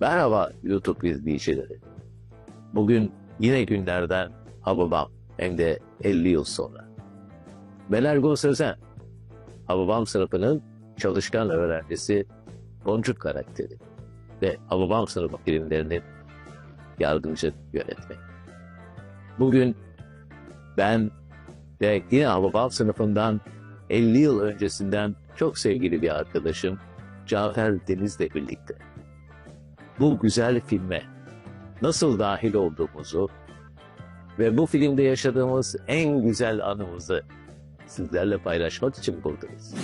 Merhaba YouTube izleyicileri. Bugün yine günlerden Hababam hem de 50 yıl sonra. Belergo Sözen, Hababam sınıfının çalışkan öğrencisi Boncuk karakteri ve Hababam sınıfı filmlerinin yardımcı yönetmeni. Bugün ben ve yine Hababam sınıfından 50 yıl öncesinden çok sevgili bir arkadaşım Cafer Deniz'le birlikte bu güzel filme nasıl dahil olduğumuzu ve bu filmde yaşadığımız en güzel anımızı sizlerle paylaşmak için buradayız.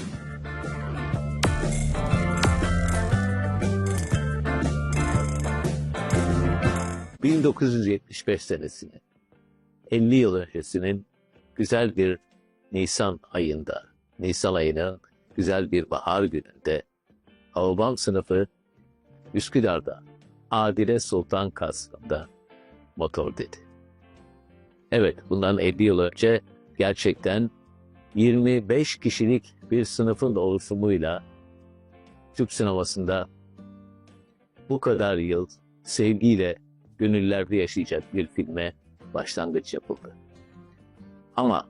...1975 senesini... ...50 yıl öncesinin... ...güzel bir Nisan ayında... ...Nisan ayının güzel bir bahar gününde... ...Havabam sınıfı Üsküdar'da Adile Sultan Kasrı'nda motor dedi. Evet bundan 50 yıl önce gerçekten 25 kişilik bir sınıfın oluşumuyla Türk sinemasında bu kadar yıl sevgiyle gönüllerde yaşayacak bir filme başlangıç yapıldı. Ama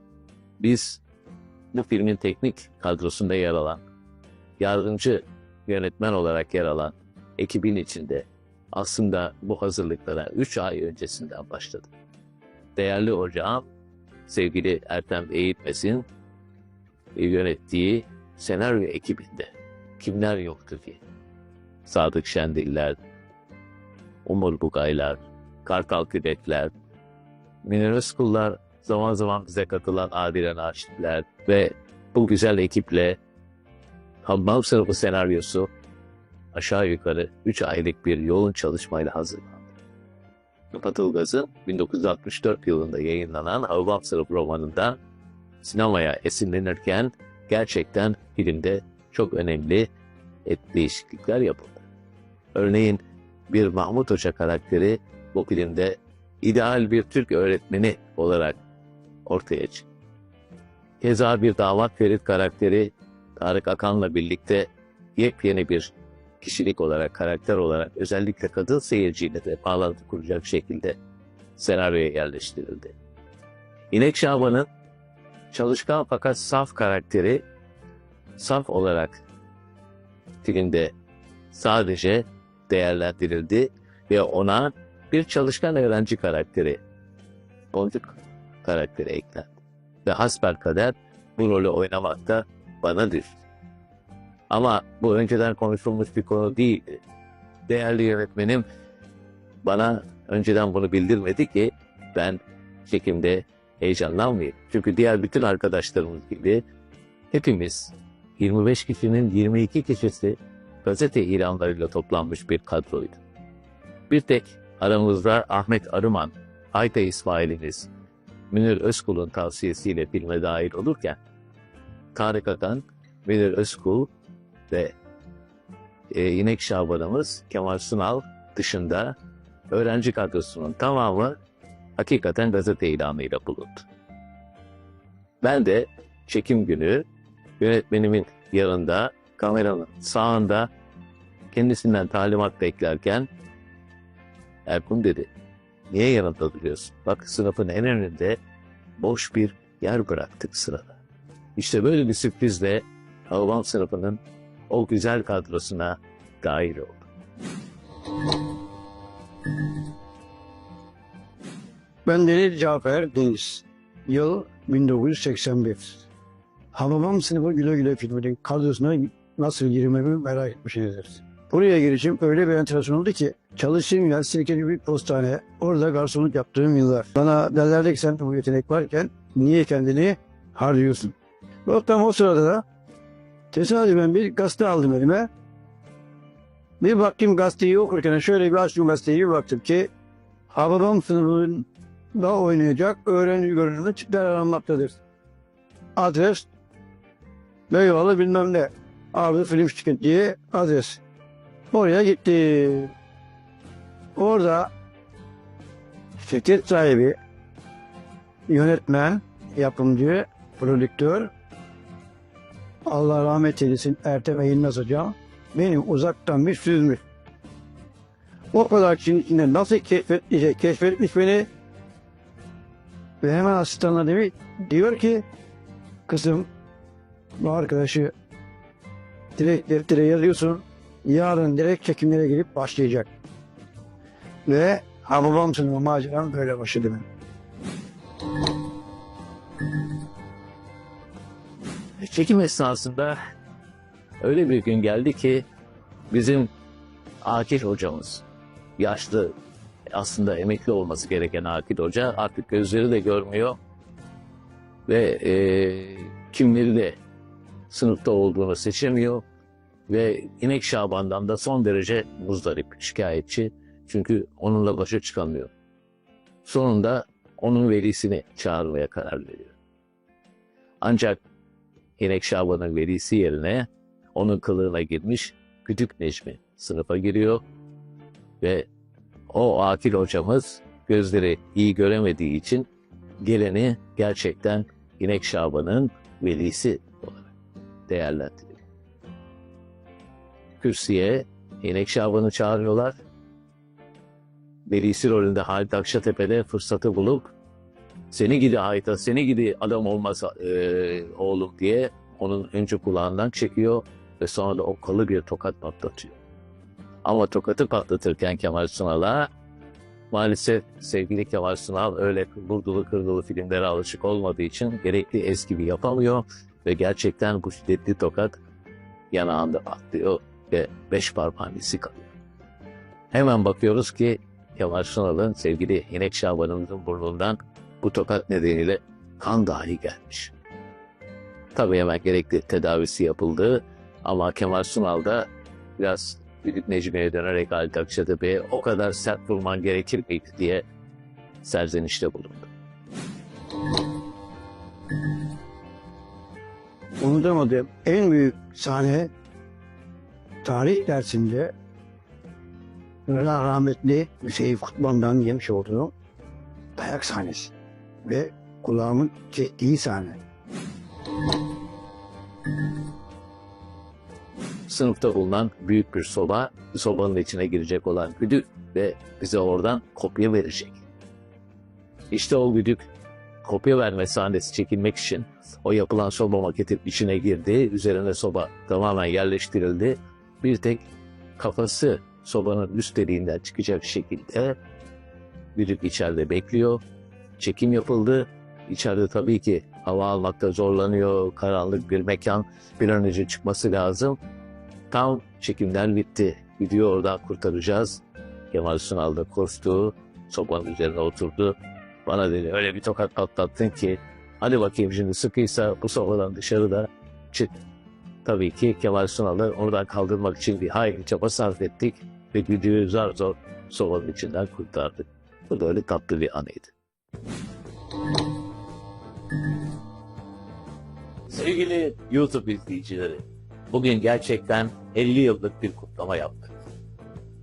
biz bu filmin teknik kadrosunda yer alan, yardımcı yönetmen olarak yer alan ekibin içinde aslında bu hazırlıklara 3 ay öncesinden başladı. Değerli hocam, sevgili Ertem Eğitmez'in yönettiği senaryo ekibinde kimler yoktu ki? Sadık Şendiller, Umur Bugaylar, Kartal Kürekler, Münir Özkullar, zaman zaman bize katılan Adile Naşitler ve bu güzel ekiple Hammam sınıfı senaryosu aşağı yukarı 3 aylık bir yoğun çalışmayla hazırlandı. Kapatılgaz'ın 1964 yılında yayınlanan Havvam Sınıf romanından sinemaya esinlenirken gerçekten filmde çok önemli et değişiklikler yapıldı. Örneğin bir Mahmut Hoca karakteri bu filmde ideal bir Türk öğretmeni olarak ortaya çıktı. Keza bir damat Ferit karakteri Tarık Akan'la birlikte yepyeni bir kişilik olarak, karakter olarak özellikle kadın seyirciyle de bağlantı kuracak şekilde senaryoya yerleştirildi. İnek Şaban'ın çalışkan fakat saf karakteri saf olarak filmde sadece değerlendirildi ve ona bir çalışkan öğrenci karakteri, boncuk karakteri eklendi. Ve hasbelkader bu rolü oynamakta bana düştü. Ama bu önceden konuşulmuş bir konu değildi. Değerli yönetmenim bana önceden bunu bildirmedi ki ben çekimde heyecanlanmayayım. Çünkü diğer bütün arkadaşlarımız gibi hepimiz 25 kişinin 22 kişisi gazete ilanlarıyla toplanmış bir kadroydu. Bir tek aramızda Ahmet Arıman, Hayta İsmail'imiz, Münir Özkul'un tavsiyesiyle filme dahil olurken Tarık Akan, Münir Özkul ve e, İnek Şabanımız Kemal Sunal dışında öğrenci kadrosunun tamamı hakikaten gazete ilanıyla bulundu. Ben de çekim günü yönetmenimin yanında kameranın sağında kendisinden talimat beklerken Erkun dedi niye yanında duruyorsun? Bak sınıfın en önünde boş bir yer bıraktık sırada. İşte böyle bir sürprizle Havvan sınıfının o güzel kadrosuna dahil oldu. Ben Deniz Cafer Deniz. Yıl 1981. Hamamam sınıfı güle güle filminin kadrosuna nasıl girmemi merak etmişsinizdir. Buraya girişim öyle bir enteresan oldu ki çalıştığım yer Silkeli bir postane. Orada garsonluk yaptığım yıllar. Bana derlerdi ki sen bu yetenek varken niye kendini harcıyorsun? Yok tam o sırada da tesadüfen bir gazete aldım elime. Bir baktım gazeteyi okurken şöyle bir açtım gazeteyi bir baktım ki Hababam sınıfında oynayacak öğrenci görünümlü çiftler aranmaktadır. Adres Beyoğlu bilmem ne. Abi film şirketi adres. Oraya gitti. Orada şirket sahibi, yönetmen, yapımcı, prodüktör Allah rahmet eylesin Ertem Eğilmez hocam benim uzaktan bir süzmüş. o kadar kişinin içinde nasıl keşfetmiş, keşfetmiş beni ve hemen asistanına demiş, diyor ki kızım bu arkadaşı direkt deftere yazıyorsun yarın direkt çekimlere girip başlayacak. Ve Hababam sınıfı maceram böyle başladı benim. Çekim esnasında öyle bir gün geldi ki bizim Akif hocamız, yaşlı aslında emekli olması gereken Akif hoca artık gözleri de görmüyor ve eee kimleri de sınıfta olduğunu seçemiyor ve İnek Şaban'dan da son derece muzdarip, şikayetçi çünkü onunla başa çıkamıyor. Sonunda onun velisini çağırmaya karar veriyor. Ancak İnek Şaban'ın velisi yerine onun kılığına girmiş Kütük Necmi sınıfa giriyor ve o akil hocamız gözleri iyi göremediği için geleni gerçekten İnek Şaban'ın velisi olarak değerlendiriyor. Kürsüye İnek Şaban'ı çağırıyorlar. Velisi rolünde Halit Akşatepe'de fırsatı bulup seni gidi hayta, seni gidi adam olmaz e, oğlum diye onun önce kulağından çekiyor ve sonra da okkalı bir tokat patlatıyor. Ama tokatı patlatırken Kemal Sunal'a maalesef sevgili Kemal Sunal öyle vurdulu kırdılı filmlere alışık olmadığı için gerekli eski gibi yapamıyor ve gerçekten bu şiddetli tokat yanağında patlıyor ve beş parmağın izi kalıyor. Hemen bakıyoruz ki Kemal Sunal'ın sevgili İnek Şaban'ımızın burnundan bu tokat nedeniyle kan dahi gelmiş. Tabii hemen gerekli tedavisi yapıldı ama Kemal Sunal da biraz Büyük Necmiye'ye dönerek Halit Akçatepe'ye o kadar sert vurman gerekir miydi diye serzenişte bulundu. Unutamadığım en büyük sahne tarih dersinde rahmetli Hüseyin Kutman'dan yemiş olduğum dayak sahnesi ve kulağımın çektiği sahne. Sınıfta bulunan büyük bir soba, sobanın içine girecek olan güdük ve bize oradan kopya verecek. İşte o güdük kopya verme sahnesi çekilmek için o yapılan soba maketin içine girdi. Üzerine soba tamamen yerleştirildi. Bir tek kafası sobanın üst deliğinden çıkacak şekilde güdük içeride bekliyor. Çekim yapıldı. İçeride tabii ki hava almakta zorlanıyor. Karanlık bir mekan. Bir an önce çıkması lazım. Tam çekimler bitti. Gidiyor oradan kurtaracağız. Kemal Sunal da koştu. Sobanın üzerine oturdu. Bana dedi öyle bir tokat patlattın ki hadi bakayım şimdi sıkıysa bu sobadan dışarıda çık. Tabii ki Kemal Sunal'ı oradan kaldırmak için bir hayli çaba sarf ettik ve güdüğü zar zor sobanın içinden kurtardık. Bu da öyle tatlı bir anıydı. Sevgili YouTube izleyicileri, bugün gerçekten 50 yıllık bir kutlama yaptık.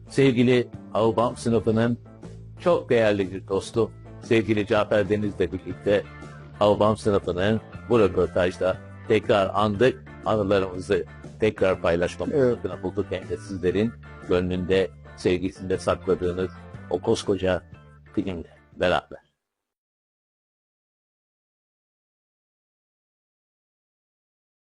Sevgili Avbam sınıfının çok değerli bir dostu, sevgili Cafer Deniz'le birlikte Avbam sınıfının bu röportajda tekrar andık, anılarımızı tekrar paylaşmak Evet. adına bulduk hem de sizlerin gönlünde, sevgisinde sakladığınız o koskoca filmle beraber.